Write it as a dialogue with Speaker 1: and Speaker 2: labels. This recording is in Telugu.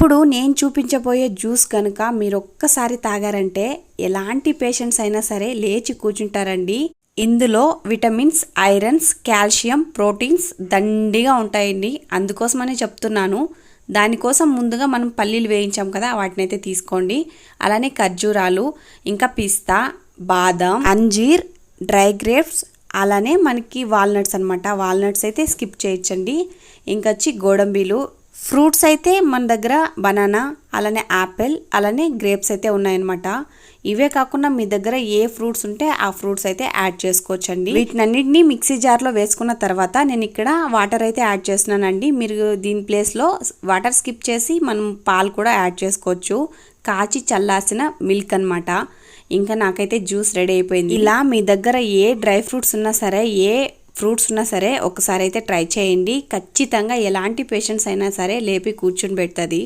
Speaker 1: ఇప్పుడు నేను చూపించబోయే జ్యూస్ కనుక మీరు ఒక్కసారి తాగారంటే ఎలాంటి పేషెంట్స్ అయినా సరే లేచి కూర్చుంటారండి. ఇందులో విటమిన్స్ ఐరన్స్ కాల్షియం ప్రోటీన్స్ దండిగా ఉంటాయండి. అందుకోసమనే చెప్తున్నాను. దానికోసం ముందుగా మనం పల్లీలు వేయించాం కదా వాటిని అయితే తీసుకోండి. అలానే ఖర్జూరాలు ఇంకా పిస్తా బాదం అంజీర్ డ్రై గ్రేప్స్ అలానే మనకి వాల్నట్స్ అనమాట వాల్నట్స్ అయితే స్కిప్ చేయొచ్చండి. ఇంకా వచ్చి గోడంబీలు ఫ్రూట్స్ అయితే మన దగ్గర బనానా అలానే యాపిల్ అలానే గ్రేప్స్ అయితే ఉన్నాయన్నమాట. ఇవే కాకుండా మీ దగ్గర ఏ ఫ్రూట్స్ ఉంటే ఆ ఫ్రూట్స్ అయితే యాడ్ చేసుకోవచ్చండి. వీటినన్నింటినీ మిక్సీ జార్లో వేసుకున్న తర్వాత నేను ఇక్కడ వాటర్ అయితే యాడ్ చేస్తున్నానండి. మీరు దీని ప్లేస్లో వాటర్ స్కిప్ చేసి మనం పాలు కూడా యాడ్ చేసుకోవచ్చు. కాచి చల్లాసిన మిల్క్ అనమాట ఇంకా నాకైతే జ్యూస్ రెడీ అయిపోయింది. ఇలా మీ దగ్గర ఏ డ్రై ఫ్రూట్స్ ఉన్నా సరే ఏ ఫ్రూట్స్ ఉన్నా సరే ఒకసారి అయితే ట్రై చేయండి. ఖచ్చితంగా ఎలాంటి పేషెంట్స్ అయినా సరే లేపి కూర్చుని పెడుతుంది.